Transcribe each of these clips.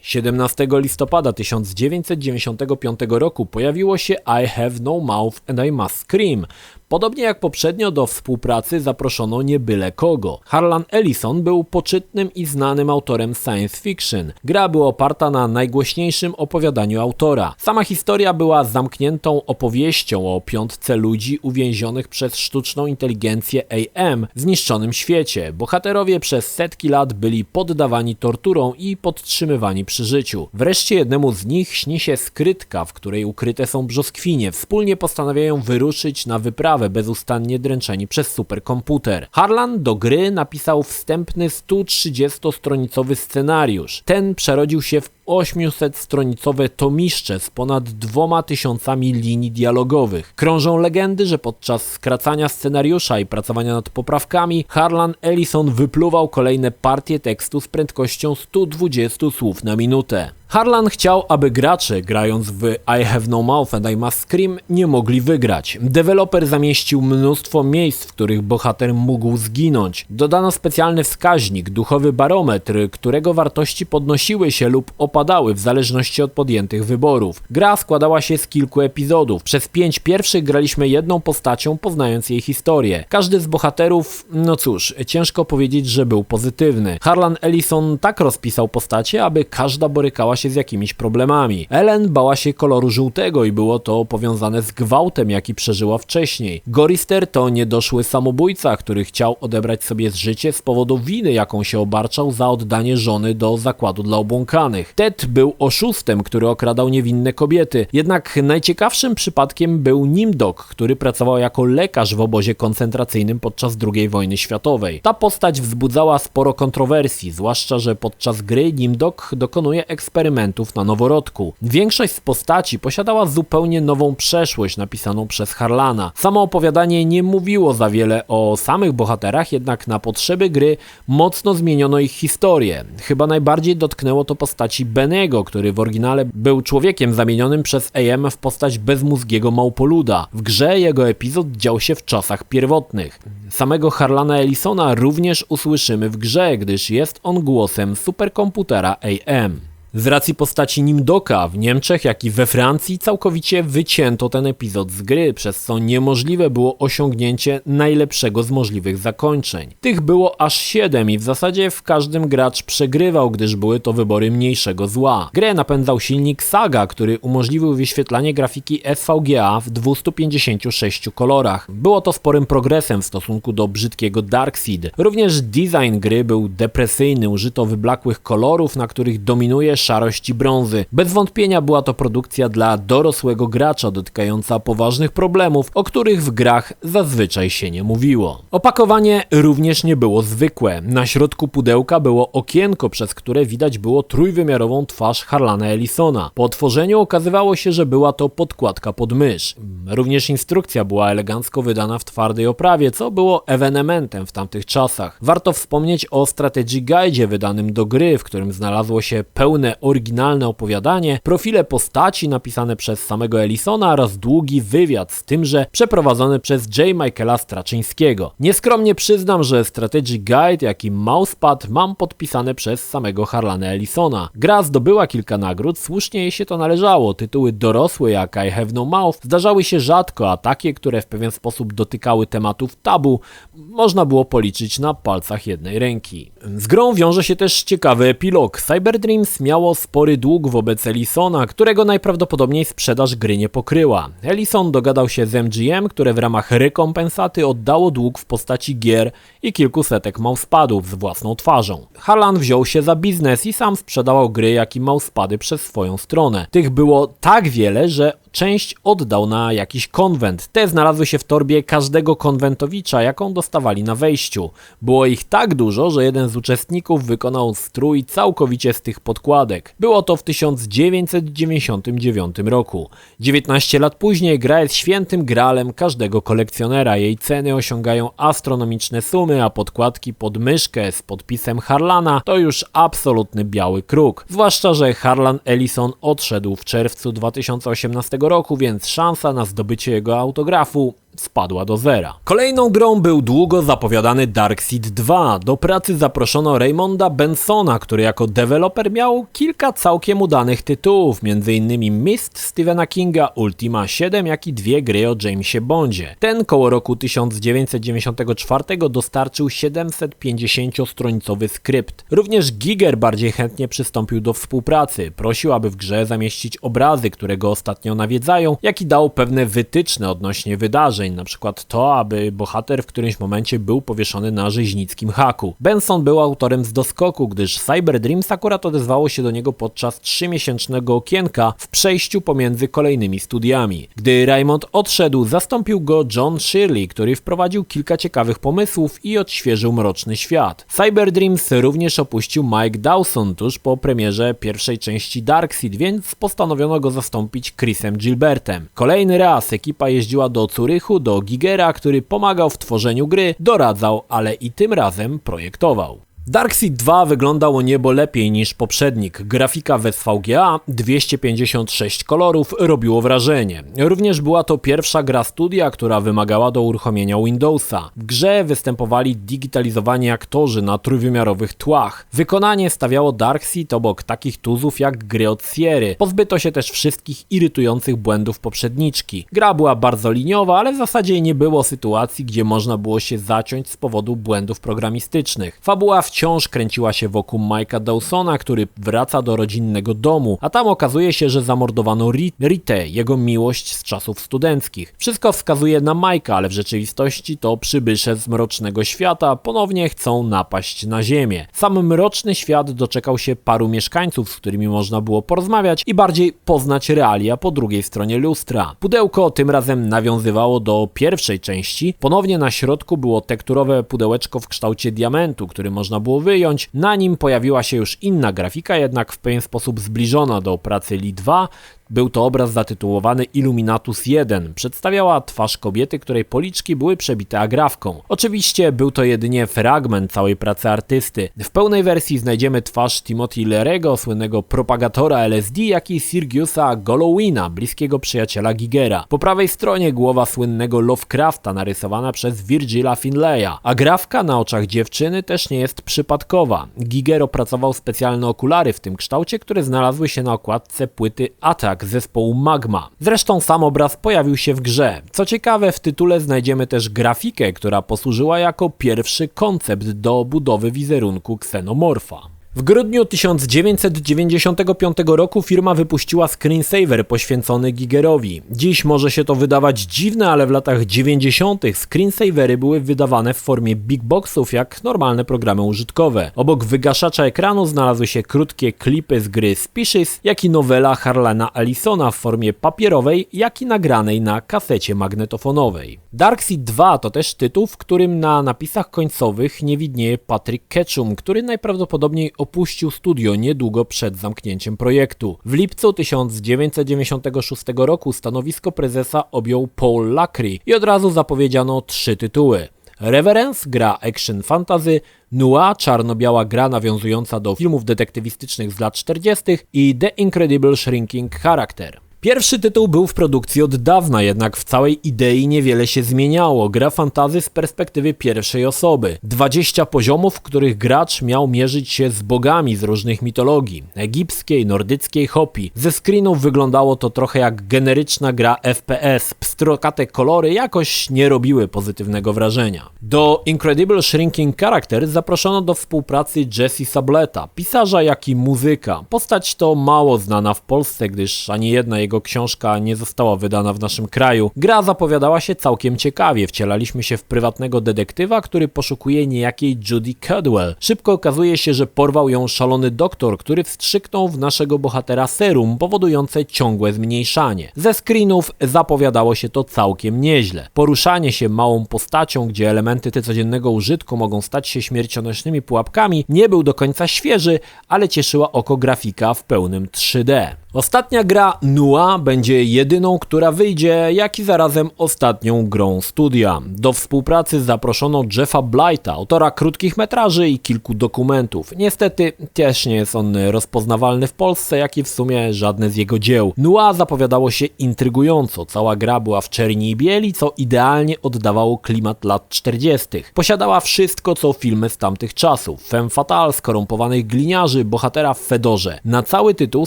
17 listopada 1995 roku pojawiło się I Have No Mouth and I Must Scream. Podobnie jak poprzednio do współpracy zaproszono nie byle kogo. Harlan Ellison był poczytnym i znanym autorem science fiction. Gra była oparta na najgłośniejszym opowiadaniu autora. Sama historia była zamkniętą opowieścią o piątce ludzi uwięzionych przez sztuczną inteligencję AM w zniszczonym świecie. Bohaterowie przez setki lat byli poddawani torturom i podtrzymywani przy życiu. Wreszcie jednemu z nich śni się skrytka, w której ukryte są brzoskwinie. Wspólnie postanawiają wyruszyć na wyprawę bezustannie dręczeni przez superkomputer. Harlan do gry napisał wstępny 130-stronicowy scenariusz. Ten przerodził się w 800-stronicowe tomiszcze z ponad dwoma tysiącami linii dialogowych. Krążą legendy, że podczas skracania scenariusza i pracowania nad poprawkami Harlan Ellison wypluwał kolejne partie tekstu z prędkością 120 słów na minutę. Harlan chciał, aby gracze, grając w I Have No Mouth and I Must Scream, nie mogli wygrać. Deweloper zamieścił mnóstwo miejsc, w których bohater mógł zginąć. Dodano specjalny wskaźnik, duchowy barometr, którego wartości podnosiły się lub opadały w zależności od podjętych wyborów. Gra składała się z kilku epizodów. Przez pięć pierwszych graliśmy jedną postacią, poznając jej historię. Każdy z bohaterów, no cóż, ciężko powiedzieć, że był pozytywny. Harlan Ellison tak rozpisał postacie, aby każda borykała się z jakimiś problemami. Ellen bała się koloru żółtego i było to powiązane z gwałtem, jaki przeżyła wcześniej. Gorister to niedoszły samobójca, który chciał odebrać sobie życie z powodu winy, jaką się obarczał za oddanie żony do zakładu dla obłąkanych. Ted był oszustem, który okradał niewinne kobiety. Jednak najciekawszym przypadkiem był Nimdok, który pracował jako lekarz w obozie koncentracyjnym podczas II wojny światowej. Ta postać wzbudzała sporo kontrowersji, zwłaszcza, że podczas gry Nimdok dokonuje eksperymentów na noworodku. Większość z postaci posiadała zupełnie nową przeszłość napisaną przez Harlana. Samo opowiadanie nie mówiło za wiele o samych bohaterach, jednak na potrzeby gry mocno zmieniono ich historię. Chyba najbardziej dotknęło to postaci Benego, który w oryginale był człowiekiem zamienionym przez AM w postać bezmózgiego małpoluda. W grze jego epizod dział się w czasach pierwotnych. Samego Harlana Ellisona również usłyszymy w grze, gdyż jest on głosem superkomputera AM. Z racji postaci Nimdoka w Niemczech, jak i we Francji całkowicie wycięto ten epizod z gry, przez co niemożliwe było osiągnięcie najlepszego z możliwych zakończeń. Tych było aż 7 i w zasadzie w każdym gracz przegrywał, gdyż były to wybory mniejszego zła. Grę napędzał silnik Saga, który umożliwił wyświetlanie grafiki SVGA w 256 kolorach. Było to sporym progresem w stosunku do brzydkiego Darkseid. Również design gry był depresyjny, użyto wyblakłych kolorów, na których dominuje szarość i brązy. Bez wątpienia była to produkcja dla dorosłego gracza dotykająca poważnych problemów, o których w grach zazwyczaj się nie mówiło. Opakowanie również nie było zwykłe. Na środku pudełka było okienko, przez które widać było trójwymiarową twarz Harlana Ellisona. Po otworzeniu okazywało się, że była to podkładka pod mysz. Również instrukcja była elegancko wydana w twardej oprawie, co było ewenementem w tamtych czasach. Warto wspomnieć o Strategy Guide wydanym do gry, w którym znalazło się pełne oryginalne opowiadanie, profile postaci napisane przez samego Ellisona oraz długi wywiad z tymże przeprowadzony przez J. Michaela Straczyńskiego. Nieskromnie przyznam, że Strategy Guide, jak i Mousepad mam podpisane przez samego Harlana Ellisona. Gra zdobyła kilka nagród, słusznie jej się to należało. Tytuły dorosłe jak I Have No Mouth zdarzały się rzadko, a takie, które w pewien sposób dotykały tematów tabu, można było policzyć na palcach jednej ręki. Z grą wiąże się też ciekawy epilog. Cyberdreams miało spory dług wobec Ellisona, którego najprawdopodobniej sprzedaż gry nie pokryła. Ellison dogadał się z MGM, które w ramach rekompensaty oddało dług w postaci gier i kilku setek mousepadów z własną twarzą. Harlan wziął się za biznes i sam sprzedawał gry, jak i mousepady przez swoją stronę. Tych było tak wiele, że część oddał na jakiś konwent. Te znalazły się w torbie każdego konwentowicza, jaką dostawali na wejściu. Było ich tak dużo, że jeden z uczestników wykonał strój całkowicie z tych podkładek. Było to w 1999 roku. 19 lat później gra jest świętym gralem każdego kolekcjonera. Jej ceny osiągają astronomiczne sumy, a podkładki pod myszkę z podpisem Harlana to już absolutny biały kruk. Zwłaszcza, że Harlan Ellison odszedł w czerwcu 2018 roku, więc szansa na zdobycie jego autografu spadła do zera. Kolejną grą był długo zapowiadany Darkseid 2. Do pracy zaproszono Raymonda Bensona, który jako deweloper miał kilka całkiem udanych tytułów, m.in. Mist Stephena Kinga, Ultima 7, jak i dwie gry o Jamesie Bondzie. Ten koło roku 1994 dostarczył 750-stronicowy skrypt. Również Giger bardziej chętnie przystąpił do współpracy. Prosił, aby w grze zamieścić obrazy, które go ostatnio nawiedzają, jak i dał pewne wytyczne odnośnie wydarzeń, na przykład to, aby bohater w którymś momencie był powieszony na rzeźnickim haku. Benson był autorem z doskoku, gdyż Cyber Dreams akurat odezwało się do niego podczas trzymiesięcznego okienka w przejściu pomiędzy kolejnymi studiami. Gdy Raymond odszedł, zastąpił go John Shirley, który wprowadził kilka ciekawych pomysłów i odświeżył mroczny świat. Cyber Dreams również opuścił Mike Dawson tuż po premierze pierwszej części Darkseid, więc postanowiono go zastąpić Chrisem Gilbertem. Kolejny raz ekipa jeździła do Curychu, do Gigera, który pomagał w tworzeniu gry, doradzał, ale i tym razem projektował. Darkseid 2 wyglądał o niebo lepiej niż poprzednik. Grafika w SVGA 256 kolorów robiło wrażenie. Również była to pierwsza gra studia, która wymagała do uruchomienia Windowsa. W grze występowali digitalizowani aktorzy na trójwymiarowych tłach. Wykonanie stawiało Darkseid obok takich tuzów jak gry od Sierry. Pozbyto się też wszystkich irytujących błędów poprzedniczki. Gra była bardzo liniowa, ale w zasadzie nie było sytuacji, gdzie można było się zaciąć z powodu błędów programistycznych. Fabuła w wciąż kręciła się wokół Mike'a Dawsona, który wraca do rodzinnego domu, a tam okazuje się, że zamordowano Ritę, jego miłość z czasów studenckich. Wszystko wskazuje na Mike'a, ale w rzeczywistości to przybysze z mrocznego świata ponownie chcą napaść na ziemię. Sam mroczny świat doczekał się paru mieszkańców, z którymi można było porozmawiać i bardziej poznać realia po drugiej stronie lustra. Pudełko tym razem nawiązywało do pierwszej części. Ponownie na środku było tekturowe pudełeczko w kształcie diamentu, który można było wyjąć. Na nim pojawiła się już inna grafika, jednak w pewien sposób zbliżona do pracy Li 2, był to obraz zatytułowany Illuminatus 1. Przedstawiała twarz kobiety, której policzki były przebite agrafką. Oczywiście był to jedynie fragment całej pracy artysty. W pełnej wersji znajdziemy twarz Timothy Lerego, słynnego propagatora LSD, jak i Sirgiusa Golowina, bliskiego przyjaciela Gigera. Po prawej stronie głowa słynnego Lovecrafta narysowana przez Virgila Finleya. Agrafka na oczach dziewczyny też nie jest przypadkowa. Giger opracował specjalne okulary w tym kształcie, które znalazły się na okładce płyty Attack zespołu Magma. Zresztą sam obraz pojawił się w grze. Co ciekawe, w tytule znajdziemy też grafikę, która posłużyła jako pierwszy koncept do budowy wizerunku ksenomorfa. W grudniu 1995 roku firma wypuściła screensaver poświęcony Gigerowi. Dziś może się to wydawać dziwne, ale w latach 90. screensavery były wydawane w formie big boxów jak normalne programy użytkowe. Obok wygaszacza ekranu znalazły się krótkie klipy z gry Species, jak i nowela Harlana Allisona w formie papierowej, jak i nagranej na kasecie magnetofonowej. Darkseid 2 to też tytuł, w którym na napisach końcowych nie widnieje Patrick Ketchum, który najprawdopodobniej opuścił studio niedługo przed zamknięciem projektu. W lipcu 1996 roku stanowisko prezesa objął Paul Lacry i od razu zapowiedziano trzy tytuły. Reverence, gra action fantasy, Noir, czarno-biała gra nawiązująca do filmów detektywistycznych z lat 40. i The Incredible Shrinking Character. Pierwszy tytuł był w produkcji od dawna, jednak w całej idei niewiele się zmieniało. Gra fantazy z perspektywy pierwszej osoby. 20 poziomów, w których gracz miał mierzyć się z bogami z różnych mitologii. Egipskiej, nordyckiej, hopi. Ze screenów wyglądało to trochę jak generyczna gra FPS. Pstrokate kolory jakoś nie robiły pozytywnego wrażenia. Do Incredible Shrinking Character zaproszono do współpracy Jesse Sableta, pisarza jak i muzyka. Postać to mało znana w Polsce, gdyż ani jedna jego książka nie została wydana w naszym kraju. Gra zapowiadała się całkiem ciekawie. Wcielaliśmy się w prywatnego detektywa, który poszukuje niejakiej Judy Cadwell. Szybko okazuje się, że porwał ją szalony doktor, który wstrzyknął w naszego bohatera serum, powodujące ciągłe zmniejszanie. Ze screenów zapowiadało się to całkiem nieźle. Poruszanie się małą postacią, gdzie elementy te codziennego użytku mogą stać się śmiercionośnymi pułapkami, nie był do końca świeży, ale cieszyła oko grafika w pełnym 3D. Ostatnia gra Nua będzie jedyną, która wyjdzie, jak i zarazem ostatnią grą studia. Do współpracy zaproszono Jeffa Blighta, autora krótkich metraży i kilku dokumentów. Niestety też nie jest on rozpoznawalny w Polsce, jak i w sumie żadne z jego dzieł. Nua zapowiadało się intrygująco, cała gra była w czerni i bieli, co idealnie oddawało klimat lat 40. Posiadała wszystko, co filmy z tamtych czasów. Femme fatale, skorumpowanych gliniarzy, bohatera w fedorze. Na cały tytuł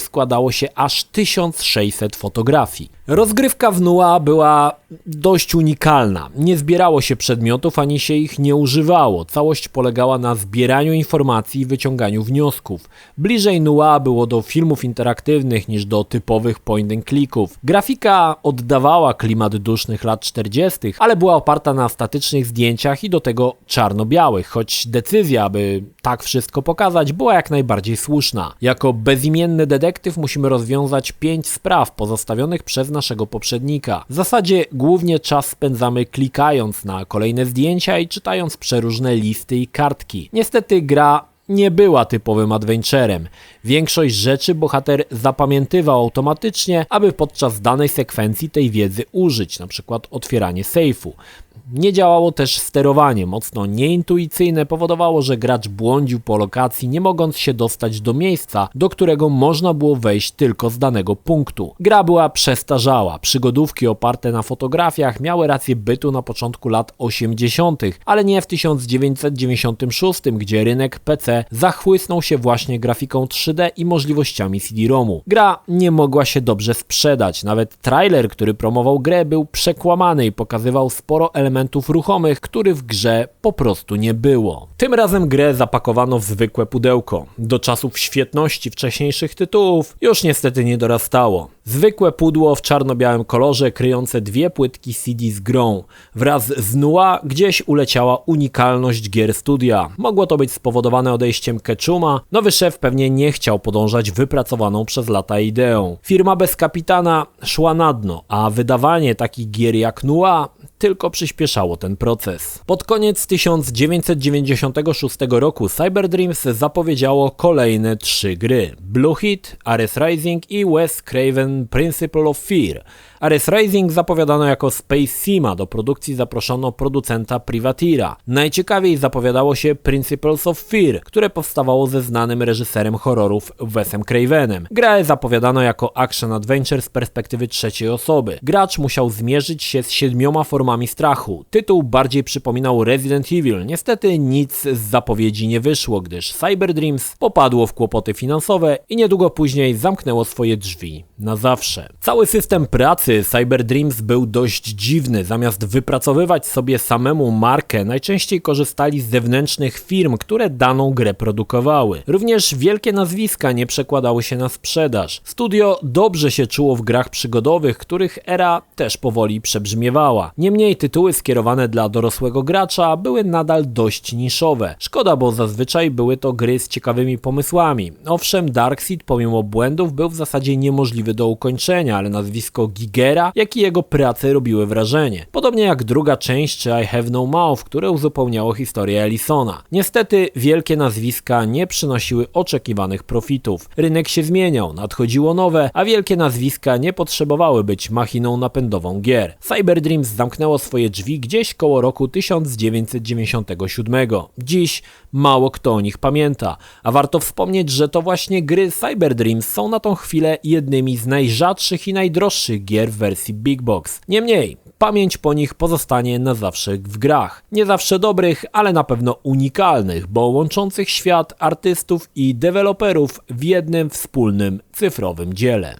składało się aż 1600 fotografii. Rozgrywka w Nua była dość unikalna. Nie zbierało się przedmiotów ani się ich nie używało. Całość polegała na zbieraniu informacji i wyciąganiu wniosków. Bliżej Nua było do filmów interaktywnych niż do typowych point and clicków. Grafika oddawała klimat dusznych lat 40., ale była oparta na statycznych zdjęciach i do tego czarno-białych, choć decyzja, aby tak wszystko pokazać, była jak najbardziej słuszna. Jako bezimienny detektyw musimy rozwiązać pięć spraw pozostawionych przez naszego poprzednika. W zasadzie głównie czas spędzamy klikając na kolejne zdjęcia i czytając przeróżne listy i kartki. Niestety gra nie była typowym adventurem. Większość rzeczy bohater zapamiętywał automatycznie, aby podczas danej sekwencji tej wiedzy użyć, przykład otwieranie sejfu. Nie działało też sterowanie, mocno nieintuicyjne powodowało, że gracz błądził po lokacji, nie mogąc się dostać do miejsca, do którego można było wejść tylko z danego punktu. Gra była przestarzała, przygodówki oparte na fotografiach miały rację bytu na początku lat 80., ale nie w 1996, gdzie rynek PC zachłysnął się właśnie grafiką 3D i możliwościami CD-ROMu. Gra nie mogła się dobrze sprzedać, nawet trailer, który promował grę był przekłamany i pokazywał sporo elementów ruchomych, których w grze po prostu nie było. Tym razem grę zapakowano w zwykłe pudełko. Do czasów świetności wcześniejszych tytułów już niestety nie dorastało. Zwykłe pudło w czarno-białym kolorze kryjące dwie płytki CD z grą. Wraz z Nua gdzieś uleciała unikalność gier studia. Mogło to być spowodowane odejściem Ketchuma. Nowy szef pewnie nie chciał podążać wypracowaną przez lata ideą. Firma bez kapitana szła na dno, a wydawanie takich gier jak Nua tylko przyspieszało ten proces. Pod koniec 1996 roku Cyberdreams zapowiedziało kolejne trzy gry: Blue Hit, Ares Rising i Wes Craven Principle of Fear. Ares Rising zapowiadano jako Space Sima, do produkcji zaproszono producenta Privatira. Najciekawiej zapowiadało się Principles of Fear, które powstawało ze znanym reżyserem horrorów Wesem Cravenem. Grę zapowiadano jako action adventure z perspektywy trzeciej osoby. Gracz musiał zmierzyć się z siedmioma formami strachu. Tytuł bardziej przypominał Resident Evil. Niestety nic z zapowiedzi nie wyszło, gdyż Cyberdreams popadło w kłopoty finansowe i niedługo później zamknęło swoje drzwi na zawsze. Cały system pracy Cyberdreams był dość dziwny. Zamiast wypracowywać sobie samemu markę, najczęściej korzystali z zewnętrznych firm, które daną grę produkowały. Również wielkie nazwiska nie przekładały się na sprzedaż. Studio dobrze się czuło w grach przygodowych, których era też powoli przebrzmiewała. Niemniej tytuły skierowane dla dorosłego gracza były nadal dość niszowe. Szkoda, bo zazwyczaj były to gry z ciekawymi pomysłami. Owszem, Darkseid pomimo błędów był w zasadzie niemożliwy do ukończenia, ale nazwisko Gigera, jak i jego prace robiły wrażenie. Podobnie jak druga część czy I Have No Mouth, które uzupełniało historię Ellisona. Niestety wielkie nazwiska nie przynosiły oczekiwanych profitów. Rynek się zmieniał, nadchodziło nowe, a wielkie nazwiska nie potrzebowały być machiną napędową gier. Cyberdreams zamknęło swoje drzwi gdzieś koło roku 1997. Dziś mało kto o nich pamięta, a warto wspomnieć, że to właśnie gry Cyberdreams są na tą chwilę jednymi z najrzadszych i najdroższych gier w wersji Big Box. Niemniej, pamięć po nich pozostanie na zawsze w grach. Nie zawsze dobrych, ale na pewno unikalnych, bo łączących świat artystów i deweloperów w jednym wspólnym cyfrowym dziele.